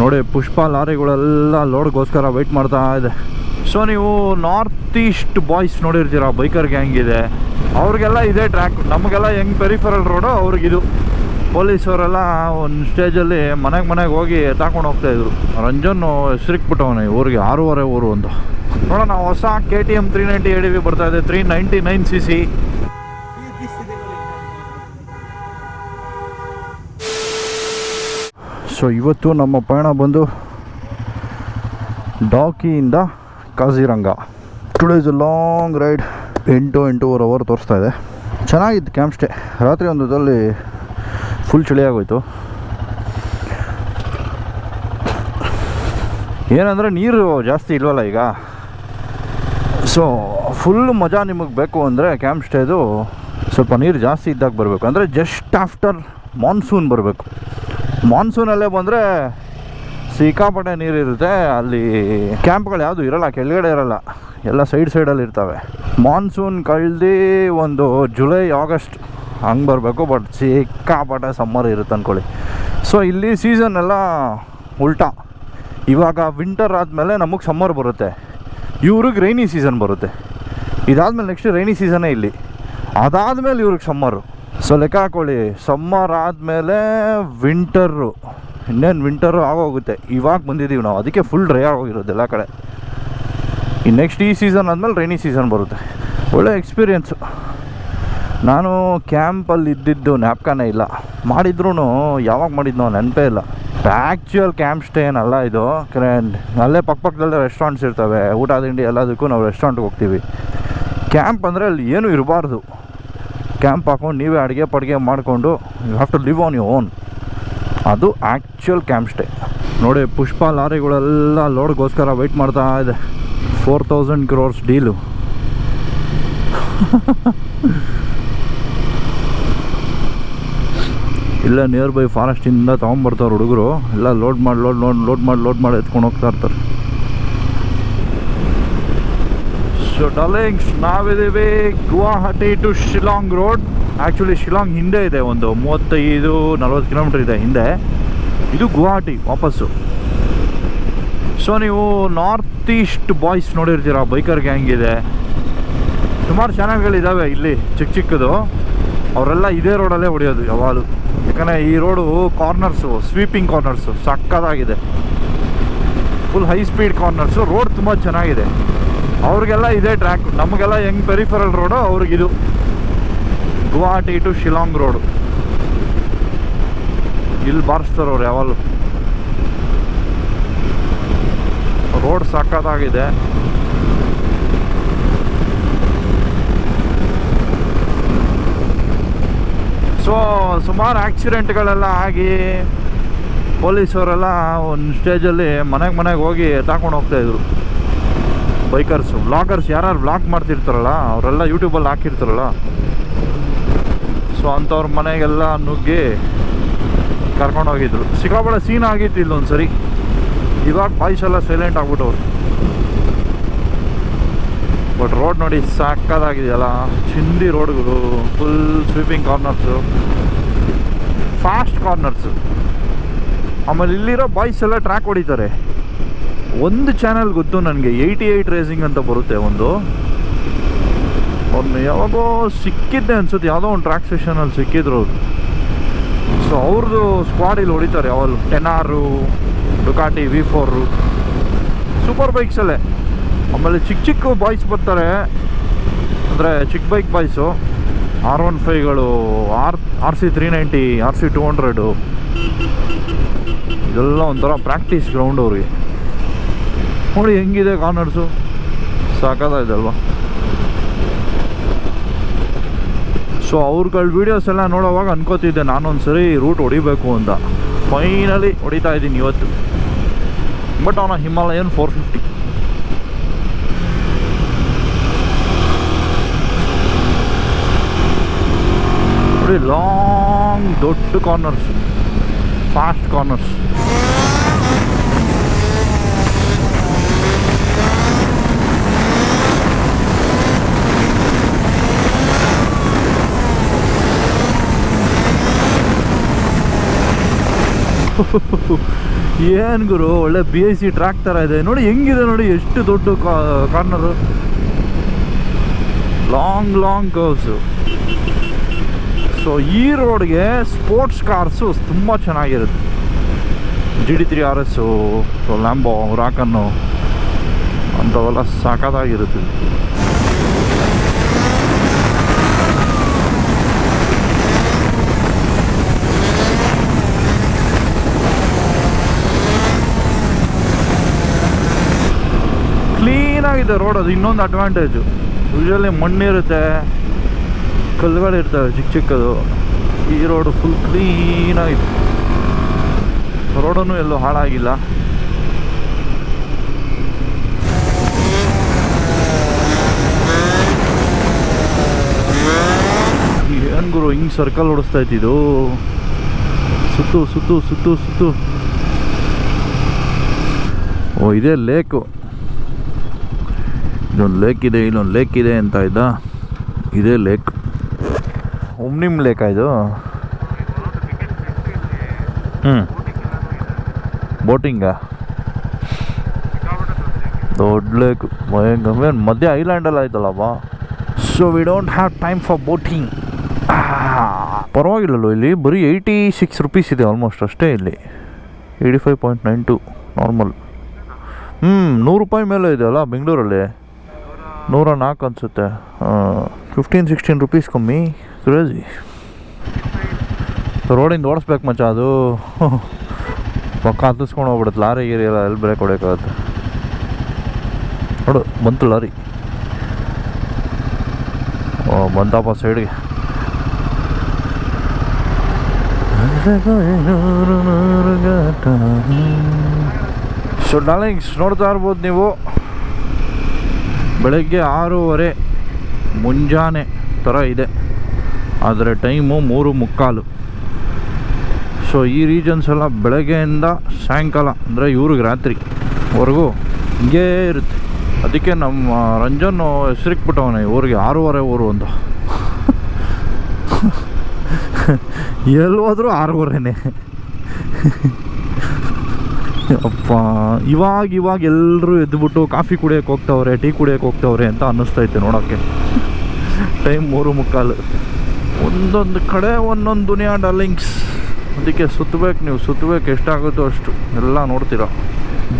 ನೋಡಿ, ಪುಷ್ಪ ಲಾರಿಗಳೆಲ್ಲ ಲೋಡ್ಗೋಸ್ಕರ ವೆಯ್ಟ್ ಮಾಡ್ತಾ ಇದೆ. ಸೊ ನೀವು ನಾರ್ತ್ ಈಸ್ಟ್ ಬಾಯ್ಸ್ ನೋಡಿರ್ತೀರ ಬೈಕರ್ ಗ್ಯಾಂಗ್ ಇದೆ. ಅವ್ರಿಗೆಲ್ಲ ಇದೇ ಟ್ರ್ಯಾಕ್ ನಮಗೆಲ್ಲ ಹೆಂಗೆ ಪೆರಿಫರಲ್ ರೋಡು ಅವ್ರಿಗಿದು ಪೊಲೀಸವರೆಲ್ಲ ಒಂದು ಸ್ಟೇಜಲ್ಲಿ ಮನೆಗೆ ಮನೆಗೆ ಹೋಗಿ ತಾಕೊಂಡು ಹೋಗ್ತಾ ಇದ್ರು. ರಂಜನ್ ಹೆಸರಿಕ್ಬಿಟ್ಟವನೆ, ಊರಿಗೆ ಆರೂವರೆ ಊರು ಅಂತ. ನೋಡೋಣ, ಹೊಸ K T M three ninety A D V ಬರ್ತಾ ಇದೆ three ninety nine C C so ಇವತ್ತು ನಮ್ಮ ಪಯಣ ಬಂದು ಡಾಕಿಯಿಂದ ಕಾಜಿರಂಗ. ಅ ಲಾಂಗ್ ರೈಡ್ ಎಂಟು, ಎಂಟೂವರೆ ಅವರ್ ತೋರಿಸ್ತಾ ಇದೆ. ಚೆನ್ನಾಗಿತ್ತು ಕ್ಯಾಂಪ್ ಸ್ಟೇ ರಾತ್ರಿ ಒಂದು ಹೊತ್ತಲ್ಲಿ ಫುಲ್ ಚಳಿ ಆಗೋಯ್ತು. ಏನಂದರೆ ನೀರು ಜಾಸ್ತಿ ಇಲ್ವಲ್ಲ ಈಗ? ಸೊ ಫುಲ್ ಮಜಾ ನಿಮಗೆ ಬೇಕು ಅಂದರೆ ಕ್ಯಾಂಪ್ ಸ್ಟೇದು ಸ್ವಲ್ಪ ನೀರು ಜಾಸ್ತಿ ಇದ್ದಾಗ ಬರಬೇಕು. ಅಂದರೆ ಜಸ್ಟ್ ಆಫ್ಟರ್ ಮಾನ್ಸೂನ್ ಬರಬೇಕು. ಮಾನ್ಸೂನಲ್ಲೇ ಬಂದರೆ ಸಿಕ್ಕಾಪಟ್ಟೆ ನೀರಿರುತ್ತೆ ಅಲ್ಲಿ ಕ್ಯಾಂಪ್ಗಳು ಯಾವುದು ಇರಲ್ಲ, ಕೆಳಗಡೆ ಇರಲ್ಲ. ಎಲ್ಲ ಸೈಡ್ ಸೈಡಲ್ಲಿ ಇರ್ತವೆ. ಮಾನ್ಸೂನ್ ಕಳ್ದು ಒಂದು ಜುಲೈ ಆಗಸ್ಟ್ ಹಂಗೆ ಬರಬೇಕು ಬಟ್ ಸಿಕ್ಕಾಪಟ್ಟೆ ಸಮ್ಮರ್ ಇರುತ್ತೆ ಅಂದ್ಕೊಳ್ಳಿ ಸೊ ಇಲ್ಲಿ ಸೀಸನ್ ಎಲ್ಲ ಉಲ್ಟಾ. ಇವಾಗ ವಿಂಟರ್ ಆದಮೇಲೆ ನಮಗೆ ಸಮ್ಮರ್ ಬರುತ್ತೆ. ಇವ್ರಿಗೆ ರೈನಿ ಸೀಸನ್ ಬರುತ್ತೆ. ಇದಾದಮೇಲೆ ನೆಕ್ಸ್ಟ್ ರೈನಿ ಸೀಸನೇ ಇಲ್ಲಿ. ಅದಾದಮೇಲೆ ಇವ್ರಿಗೆ ಸಮ್ಮರು ಸೊ ಲೆಕ್ಕ ಹಾಕೊಳ್ಳಿ. ಸಮ್ಮರ್ ಆದಮೇಲೆ ವಿಂಟರು ಇನ್ನೇನು ವಿಂಟರು ಆಗೋಗುತ್ತೆ. ಇವಾಗ ಬಂದಿದ್ದೀವಿ ನಾವು. ಅದಕ್ಕೆ ಫುಲ್ ಡ್ರೈ ಆಗೋಗಿರೋದು ಎಲ್ಲ ಕಡೆ. ಈ ನೆಕ್ಸ್ಟ್ ಈ ಸೀಸನ್ ಆದಮೇಲೆ ರೈನಿ ಸೀಸನ್ ಬರುತ್ತೆ. ಒಳ್ಳೆ ಎಕ್ಸ್ಪೀರಿಯೆನ್ಸು ನಾನು ಕ್ಯಾಂಪಲ್ಲಿ ಇದ್ದಿದ್ದು ಜ್ಞಾಪಕನೇ ಇಲ್ಲ. ಮಾಡಿದ್ರೂ ಯಾವಾಗ ಮಾಡಿದ್ನೋ ನೆನಪೇ ಇಲ್ಲ. ಆ್ಯಕ್ಚುಯಲ್ ಕ್ಯಾಂಪ್ ಸ್ಟೇ ಏನಲ್ಲ ಇದು. ಅಲ್ಲೇ ಪಕ್ಕಪಕ್ಕದಲ್ಲೇ ರೆಸ್ಟೋರೆಂಟ್ಸ್ ಇರ್ತವೆ. ಊಟ, ತಿಂಡಿ ಎಲ್ಲದಕ್ಕೂ ನಾವು ರೆಸ್ಟೋರೆಂಟ್ಗೆ ಹೋಗ್ತೀವಿ. ಕ್ಯಾಂಪ್ ಅಂದರೆ ಅಲ್ಲಿ ಏನೂ ಇರಬಾರ್ದು. ಕ್ಯಾಂಪ್ ಹಾಕೊಂಡು ನೀವೇ ಅಡುಗೆ ಪಡುಗೆ ಮಾಡಿಕೊಂಡು you have to live on you own ಅದು ಆ್ಯಕ್ಚುಯಲ್ ಕ್ಯಾಂಪ್ ಸ್ಟೇ ನೋಡಿ, ಪುಷ್ಪ ಲಾರಿಗಳೆಲ್ಲ ಲೋಡ್ಗೋಸ್ಕರ ವೆಯ್ಟ್ ಮಾಡ್ತಾ ಇದೆ. ಫೋರ್ ತೌಸಂಡ್ ಕ್ರೋರ್ಸ್ ಡೀಲು ಇಲ್ಲ ನಿಯರ್ ಬೈ ಫಾರೆಸ್ಟಿಂದ ತೊಗೊಂಬರ್ತಾರೆ ಹುಡುಗರು. ಎಲ್ಲ ಲೋಡ್ ಮಾಡಿ ಲೋಡ್ ಲೋಡ್ ಲೋಡ್ ಮಾಡಿ ಲೋಡ್ ಮಾಡಿ ಎತ್ಕೊಂಡು ಹೋಗ್ತಾ ಇರ್ತಾರೆ. ಸೊ ಡಲಿಂಗ್ಸ್ ನಾವಿದ್ದೀವಿ Guwahati to Shillong road. Actually Shillong ಹಿಂದೆ ಇದೆ ಒಂದು ಮೂವತ್ತೈದು, ನಲ್ವತ್ತು ಕಿಲೋಮೀಟ್ರ್ ಇದೆ ಹಿಂದೆ. ಇದು ಗುವಾಹಟಿ, ವಾಪಸ್ಸು. ಸೊ ನೀವು ನಾರ್ತ್ ಈಸ್ಟ್ ಬಾಯ್ಸ್ ನೋಡಿರ್ತೀರಾ ಬೈಕರ್ ಗ್ಯಾಂಗ್ ಇದೆ. ಸುಮಾರು ಚಾನಲ್ಗಳಿದ್ದಾವೆ ಇಲ್ಲಿ ಚಿಕ್ಕ ಚಿಕ್ಕದು. ಅವರೆಲ್ಲ ಇದೇ ರೋಡಲ್ಲೇ ಹೊಡೆಯೋದು ಯಾವಾಗಲೂ. ಯಾಕಂದರೆ ಈ ರೋಡು ಕಾರ್ನರ್ಸು ಸ್ವೀಪಿಂಗ್ ಕಾರ್ನರ್ಸು ಸಕ್ಕತ್ತಾಗಿದೆ. Full high speed corners road ತುಂಬ ಚೆನ್ನಾಗಿದೆ. ಅವ್ರಿಗೆಲ್ಲ ಇದೇ ಟ್ರ್ಯಾಕ್ ನಮಗೆಲ್ಲ ಹೆಂಗ್ ಪೆರಿಫರಲ್ ರೋಡು ಅವ್ರಿಗಿದು ಗುವಾಹಟಿ ಟು ಶಿಲಾಂಗ್ ರೋಡು ಇಲ್ಲಿ ಬಾರಿಸ್ತಾರೆ ಅವ್ರು ಯಾವಾಗಲೂ. ರೋಡ್ ಸಕ್ಕತ್ತಾಗಿದೆ ಸೊ ಸುಮಾರು ಆಕ್ಸಿಡೆಂಟ್ಗಳೆಲ್ಲ ಆಗಿ ಪೊಲೀಸವರೆಲ್ಲ ಒಂದು ಸ್ಟೇಜಲ್ಲಿ ಮನೆಗೆ ಮನೆಗೆ ಹೋಗಿ ತಾಕೊಂಡು ಹೋಗ್ತಾಯಿದ್ರು ಬೈಕರ್ಸು, ವ್ಲಾಗರ್ಸ್ ಯಾರು ವ್ಲಾಗ್ ಮಾಡ್ತಿರ್ತಾರಲ್ಲ, ಅವರೆಲ್ಲ ಯೂಟ್ಯೂಬಲ್ಲಿ ಹಾಕಿರ್ತಾರಲ್ಲ. ಸೊ ಅಂಥವ್ರ ಮನೆಗೆಲ್ಲ ನುಗ್ಗಿ ಕರ್ಕೊಂಡು ಹೋಗಿದ್ರು. ಸಿಕ್ಕಾಪಟ್ಟೆ ಸೀನ್ ಆಗಿತ್ತು ಇಲ್ಲೊಂದು ಸರಿ. ಇವಾಗ ಬಾಯ್ಸ್ ಎಲ್ಲ ಸೈಲೆಂಟ್ ಆಗ್ಬಿಟ್ಟವ್ರು. ಬಟ್ ರೋಡ್ ನೋಡಿ ಸಾಕಾಗಿದೆಯಲ್ಲ ಚಿಂದಿ ರೋಡ್ಗಳು full sweeping corners fast corners ಆಮೇಲೆ ಇಲ್ಲಿರೋ ಬಾಯ್ಸ್ ಎಲ್ಲ ಟ್ರ್ಯಾಕ್ ಹೊಡಿತಾರೆ. ಒಂದು ಚಾನಲ್ ಗೊತ್ತು ನನಗೆ ಏಯ್ಟಿ ಏಯ್ಟ್ ರೇಸಿಂಗ್ ಅಂತ ಬರುತ್ತೆ ಒಂದು. ಅವ್ರನ್ನ ಯಾವಾಗೋ ಸಿಕ್ಕಿದ್ದೆ ಅನ್ಸುತ್ತೆ, ಯಾವುದೋ ಒಂದು ಟ್ರ್ಯಾಕ್ ಸೆಷನಲ್ಲಿ ಸಿಕ್ಕಿದ್ರು ಅವರು. ಸೊ ಅವ್ರದ್ದು ಸ್ಕ್ವಾಡ್ ಇಲ್ಲಿ ಹೊಡಿತಾರೆ ಅವಲ್ಲಿ ಟೆನ್ ಆರು ಡುಕಾಟಿ ವಿ ಫೋರು ಸೂಪರ್ ಬೈಕ್ಸಲ್ಲೇ ಆಮೇಲೆ ಚಿಕ್ಕ ಚಿಕ್ಕ ಬಾಯ್ಸ್ ಬರ್ತಾರೆ. ಅಂದರೆ ಚಿಕ್ಕ bike boys R one ಫೈವ್ಗಳು R R C three ninety R C two hundred ಇದೆಲ್ಲ ಒಂಥರ ಪ್ರಾಕ್ಟೀಸ್ ಗ್ರೌಂಡ್ ಅವ್ರಿಗೆ. ನೋಡಿ ಹೆಂಗಿದೆ ಕಾರ್ನರ್ಸು. ಸಾಕಾಗಿದೆ ಅಲ್ವಾ ಸೊ ಅವ್ರಗಳ ವೀಡಿಯೋಸ್ ಎಲ್ಲ ನೋಡೋವಾಗ ಅನ್ಕೋತಿದ್ದೆ ನಾನೊಂದು ಸರಿ ರೂಟ್ ಹೊಡಿಬೇಕು ಅಂತ. ಫೈನಲಿ ಹೊಡಿತಾ ಇದ್ದೀನಿ ಇವತ್ತು. ಬಟ್ ಅವನ ಹಿಮಾಲಯನ್ ಫೋರ್ ಫಿಫ್ಟಿ ನೋಡಿ ಲಾಂಗ್ ದೊಡ್ಡ ಕಾರ್ನರ್ಸ್ ಫಾಸ್ಟ್ ಕಾರ್ನರ್ಸ್ ಏನು ಗುರು, ಒಳ್ಳೆ ಬಿ ಐ ಸಿ ಟ್ರ್ಯಾಕ್ ಥರ ಇದೆ. ನೋಡಿ ಹೆಂಗಿದೆ ನೋಡಿ, ಎಷ್ಟು ದೊಡ್ಡ corner long long curves so ಈ ರೋಡ್ಗೆ ಸ್ಪೋರ್ಟ್ಸ್ ಕಾರ್ಸು ತುಂಬ ಚೆನ್ನಾಗಿರುತ್ತೆ. G D three R S Lambo ರಾಕನ್ನು ಅಂಥವೆಲ್ಲ ಸಖತ್ತಾಗಿರುತ್ತೆ ಕ್ಲೀನಾಗಿದೆ ರೋಡ್ ಅದು, ಇನ್ನೊಂದು ಅಡ್ವಾಂಟೇಜು ಯೂಶಲಿ ಮಣ್ಣಿರುತ್ತೆ, ಕಲ್ಲುಗಳಿರ್ತವೆ ಚಿಕ್ಕ ಚಿಕ್ಕದು. ಈ ರೋಡು ಫುಲ್ ಕ್ಲೀನಾಗಿದೆ ರೋಡನ್ನು ಎಲ್ಲೂ ಹಾಳಾಗಿಲ್ಲ. ಏನು ಗುರು, ಹಿಂಗೆ ಸರ್ಕಲ್ ಓಡಿಸ್ತಾ ಇತ್ತಿದು ಸುತ್ತು ಸುತ್ತು ಸುತ್ತು ಸುತ್ತು. ಓ, ಇದೇ ಲೇಕು ಇಲ್ಲೊಂದು ಲೇಕ್ ಇದೆ, ಇಲ್ಲೊಂದು ಲೇಕ್ ಇದೆ ಅಂತ ಇದ್ದ? ಇದೇ ಲೇಕ್ ಒಮ್ನಿಮ್ ಲೇಕ ಇದು? ಹ್ಞೂ ಬೋಟಿಂಗಾ ದೊಡ್ಡ ಲೇಕ್ ಭಯಂಕರ. ಮಧ್ಯ ಐಲ್ಯಾಂಡಲ್ಲಿ ಆಯ್ತಲ್ಲಪ್ಪ? So we don't have time for boating ಪರವಾಗಿಲ್ಲಲ್ಲ ಇಲ್ಲಿ? ಬರೀ ಏಯ್ಟಿ ಸಿಕ್ಸ್ ರುಪೀಸ್ ಇದೆ ಆಲ್ಮೋಸ್ಟ್ ಅಷ್ಟೇ ಇಲ್ಲಿ. Eighty five point nine two normal ಹ್ಞೂ ನೂರು ರೂಪಾಯಿ ಮೇಲೆ ಇದೆ ಅಲ್ಲ ಬೆಂಗಳೂರಲ್ಲಿ? ನೂರ ನಾಲ್ಕು ಅನಿಸುತ್ತೆ ಫಿಫ್ಟೀನ್ ಸಿಕ್ಸ್ಟೀನ್ ರುಪೀಸ್ ಕಮ್ಮಿ ಕ್ರೇಜಿ ರೋಡಿಂದ ಓಡಿಸ್ಬೇಕು ಮಚ್ಚ ಅದು. ಪಕ್ಕ ಹತ್ತಿಸ್ಕೊಂಡು ಹೋಗ್ಬಿಡುತ್ತೆ. ಲಾರಿ, ಗೀರಿ ಎಲ್ಲ ಎಲ್ಲಿ ಬ್ರೇಕ್ ಹೊಡೆಯೋಕ್ಕಾಗುತ್ತೆ? ನೋಡು, ಬಂತು ಲಾರಿ. ಓ ಬಂತಪ್ಪ ಸೈಡ್ಗೆ ಸೊ ಡಾಲಿಂಗ್ಸ್ ನೋಡ್ತಾ ಇರ್ಬೋದು ನೀವು. ಬೆಳಗ್ಗೆ ಆರೂವರೆ ಮುಂಜಾನೆ ಥರ ಇದೆ. ಆದರೆ ಟೈಮು ಮೂರು ಮುಕ್ಕಾಲು. ಸೊ, ಈ ರೀಜನ್ಸ್ ಎಲ್ಲ ಬೆಳಗ್ಗೆಯಿಂದ ಸಾಯಂಕಾಲ, ಅಂದರೆ ಇವ್ರಿಗೆ ರಾತ್ರಿವರೆಗೂ ಹಿಂಗೇ ಇರುತ್ತೆ. ಅದಕ್ಕೆ ನಮ್ಮ ರಂಜನ್ ಹೆಸರಿಕ್ಬಿಟ್ಟವನೆ ಊರಿಗೆ ಆರೂವರೆ ಊರು ಅಂತ. ಎಲ್ಲಿ ಹೋದರೂ ಆರೂವರೆನೇ. ಅಪ್ಪ ಇವಾಗ ಇವಾಗ ಎಲ್ಲರೂ ಎದ್ದುಬಿಟ್ಟು ಕಾಫಿ ಕುಡಿಯೋಕೆ ಹೋಗ್ತಾವ್ರೆ ಟೀ ಕುಡಿಯೋಕೆ ಹೋಗ್ತಾವ್ರೆ ಅಂತ ಅನ್ನಿಸ್ತೈತೆ ನೋಡೋಕ್ಕೆ ಟೈಮ್ ಮೂರು ಮುಕ್ಕಾಲು. ಒಂದೊಂದು ಕಡೆ ಒಂದೊಂದು ದುನಿಯಾ ಡಾರ್ಲಿಂಗ್ಸ್. ಅದಕ್ಕೆ ಸುತ್ತಬೇಕು ನೀವು ಸುತ್ತಬೇಕು ಎಷ್ಟಾಗುತ್ತೋ ಅಷ್ಟು. ಎಲ್ಲ ನೋಡ್ತೀರ.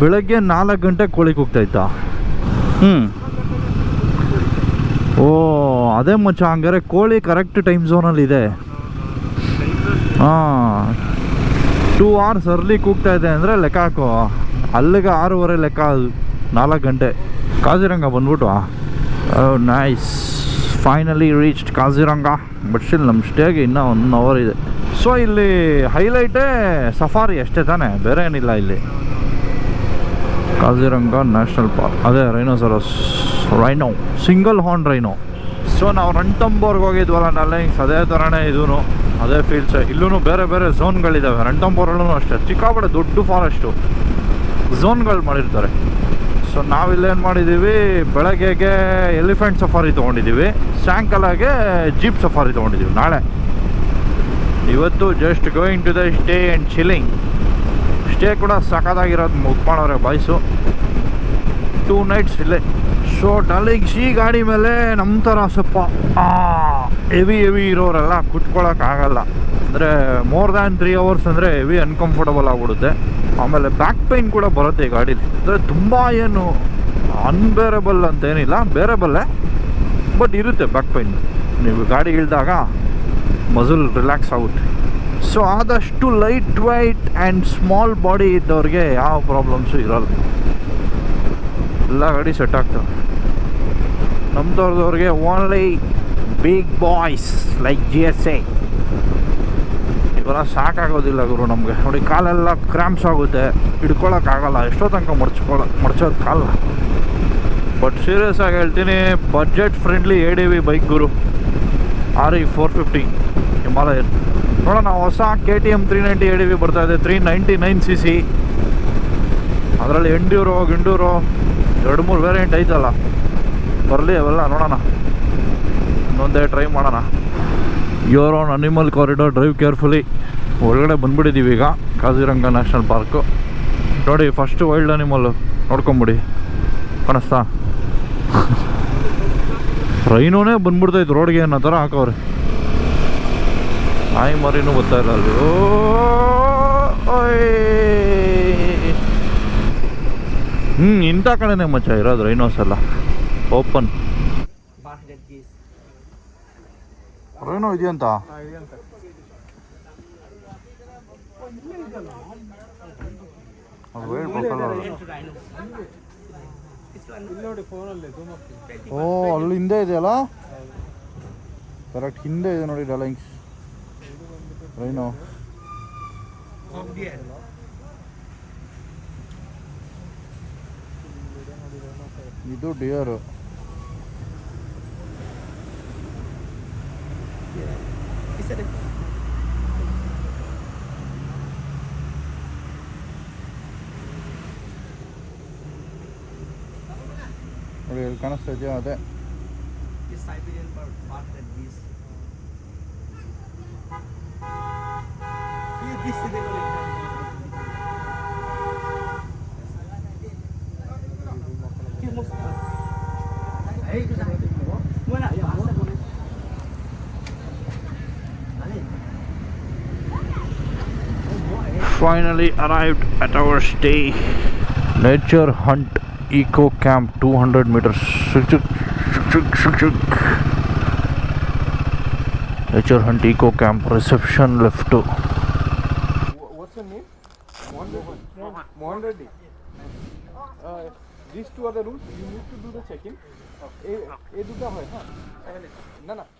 ಬೆಳಗ್ಗೆ ನಾಲ್ಕು ಗಂಟೆ ಕೋಳಿಗೆ ಹೋಗ್ತಾಯ್ತಾ ಹ್ಞೂ ಓ ಅದೇ ಮಚ್ಚ ಹಂಗಾರೆ ಕೋಳಿ ಕರೆಕ್ಟ್ ಟೈಮ್ ಝೋನಲ್ಲಿ ಇದೆ. ಹಾಂ ಟೂ ಅವರ್ಸ್ ಅರ್ಲಿ ಕೂಗ್ತಾ ಇದೆ ಅಂದರೆ ಲೆಕ್ಕ ಹಾಕು. ಅಲ್ಲಿಗೆ ಆರೂವರೆ ಲೆಕ್ಕ, ನಾಲ್ಕು ಗಂಟೆ. ಕಾಜಿರಂಗ ಬಂದ್ಬಿಟ್ಟು nice finally reached Kaziranga. But still ನಮ್ಮ ಸ್ಟೇಗೆ ಇನ್ನೂ ಒನ್ ಅವರ್ ಇದೆ. ಸೊ ಇಲ್ಲಿ ಹೈಲೈಟೇ ಸಫಾರಿ ಅಷ್ಟೇ ತಾನೇ. ಬೇರೆ ಏನಿಲ್ಲ ಇಲ್ಲಿ. ಕಾಜಿರಂಗ ನ್ಯಾಷನಲ್ ಪಾರ್ಕ್ ಅದೇ rhinoceros rhino single horn rhino so ನಾವು ರಂಟಂಬೋರ್ಗೆ ಹೋಗಿದ್ವಲ್ಲ ಡಾರ್ಲಿಂಗ್ಸ್ ಅದೇ ಥರನೇ ಇದೂ ಅದೇ ಫೀಲ್ಸ್ ಇಲ್ಲೂ ಬೇರೆ ಬೇರೆ ಝೋನ್ಗಳಿದ್ದಾವೆ ರಣತಂಬೋರಲ್ಲೂ ಅಷ್ಟೇ. ಚಿಕ್ಕಾಪಟ್ಟೆ ದೊಡ್ಡ ಫಾರೆಸ್ಟು ಝೋನ್ಗಳು ಮಾಡಿರ್ತಾರೆ. ಸೊ ನಾವಿಲ್ಲೇನು ಮಾಡಿದ್ದೀವಿ ಬೆಳಗ್ಗೆಗೆ ಎಲಿಫೆಂಟ್ ಸಫಾರಿ ತೊಗೊಂಡಿದ್ದೀವಿ ಸಾಯಂಕಾಲಗೆ ಜೀಪ್ ಸಫಾರಿ ತೊಗೊಂಡಿದ್ದೀವಿ ನಾಳೆ. ಇವತ್ತು just going to the stay and chilling stay ಕೂಡ ಸಖತ್ತಾಗಿರೋದು ಮುಗ್ಕೊಂಡವ್ರೆ ಬಾಯ್ಸು ಟೂ ನೈಟ್ಸ್ ಇಲ್ಲೇ. ಸೊ ಈ ಗಾಡಿ ಮೇಲೆ ನಮ್ಮ ಥರ ಸ್ವಲ್ಪ ಹೆವಿ ಹೆವಿ ಇರೋರೆಲ್ಲ ಕುತ್ಕೊಳ್ಳೋಕ್ಕಾಗಲ್ಲ ಅಂದರೆ ಮೋರ್ ದ್ಯಾನ್ ತ್ರೀ ಅವರ್ಸ್ ಅಂದರೆ ಹೆವಿ ಅನ್ಕಂಫರ್ಟಬಲ್ ಆಗಿಬಿಡುತ್ತೆ. ಆಮೇಲೆ ಬ್ಯಾಕ್ ಪೈನ್ ಕೂಡ ಬರುತ್ತೆ ಈ ಗಾಡೀಲಿ. ಅಂದರೆ ತುಂಬ ಏನು ಅನ್ಬೇರಬಲ್ ಅಂತೇನಿಲ್ಲ ಬೇರೆಬಲ್ಲೇ ಬಟ್ ಇರುತ್ತೆ ಬ್ಯಾಕ್ ಪೈನ್ ನೀವು ಗಾಡಿ ಇಳಿದಾಗ ಮಜಲ್ ರಿಲ್ಯಾಕ್ಸ್ ಆಗುತ್ತೆ. ಸೊ ಆದಷ್ಟು light weight and small body ಇದ್ದವ್ರಿಗೆ ಯಾವ ಪ್ರಾಬ್ಲಮ್ಸು ಇರಲ್ಲ. ಎಲ್ಲ ಗಾಡಿ ಸೆಟ್ ಆಗ್ತವೆ. ನಮ್ದವ್ರದವ್ರಿಗೆ only big boys like G S A ಇವೆಲ್ಲ ಸಾಕಾಗೋದಿಲ್ಲ ಗುರು ನಮಗೆ. ನೋಡಿ ಕಾಲೆಲ್ಲ ಕ್ರ್ಯಾಂಪ್ಸ್ ಆಗುತ್ತೆ. ಹಿಡ್ಕೊಳಕ್ಕಾಗಲ್ಲ. ಎಷ್ಟೋ ತನಕ ಮಡ್ಚ್ಕೊಳ, ಮಡ್ಚೋದು ಕಾಲ. ಬಟ್ ಸೀರಿಯಸ್ ಆಗಿ ಹೇಳ್ತೀನಿ budget friendly A D V bike Guru. R E four fifty Himalayan ನೋಡೋಣ, ಹೊಸ K T M three ninety A D V ಬರ್ತಾ ಇದೆ. Three ninety nine C C ಅದರಲ್ಲಿ ಎಂಡ್ಯೂರೋ ಗಿಂಡೂರೋ ಎರಡು ಮೂರು ವೇರಿಯಂಟ್ ಐತಲ್ಲ. ಬರಲಿ, ಅವೆಲ್ಲ ನೋಡೋಣ. ಇನ್ನೊಂದೇ ಟ್ರೈ ಮಾಡೋಣ. You're on animal corridor drive carefully ಒಳಗಡೆ ಬಂದ್ಬಿಟ್ಟಿದ್ದೀವಿ ಈಗ, ಕಾಜಿರಂಗ ನ್ಯಾಷನಲ್ ಪಾರ್ಕು ನೋಡಿ ಫಸ್ಟ್ ವೈಲ್ಡ್ ಅನಿಮಲ್ಲು ನೋಡ್ಕೊಂಬಿಡಿ. ಕಾಣಿಸ್ತಾ? ರೈನೋನೇ ಬಂದ್ಬಿಡ್ತೈತೆ ರೋಡ್ಗೆ ಅನ್ನೋ ಥರ ಹಾಕವ್ರೆ. ನಾಯಿ ಮರಿನೂ ಗೊತ್ತಾ ಇಲ್ಲ ಅಲ್ಲಿ. ಹ್ಞೂ ಇಂಥ ಕಡೆನೇ ಮಚ್ಚ, ಇರೋದು ರೈನೋಸ್ ಎಲ್ಲ. ಓಪನ್. ಹೊರಗೇನೋ ಇದೆಯಂತ? ಓ, ಅಲ್ಲಿ ಹಿಂದೆ ಇದೆಯಲ್ಲ? ಕರೆಕ್ಟ್ ಹಿಂದೆ ಇದೆ ನೋಡಿ ಡಲೈಂಗ್ಸ್ ರೈನೋ. ಇದು ಡಿಯರು சரி ஒரு கணக்கு சரியா அதை Siberian bird, bird that this. This is the finally arrived at our stay. Nature Hunt Eco Camp 200 meters. Shuk, shuk, shuk, shuk, shuk, shuk. Nature Hunt Eco Camp reception left. What's your name? Mohan Mohan Reddy. Uh, these two are the rules. You need to do the check-in. এ এ দুটো হয় হ্যাঁ না না eight নাকি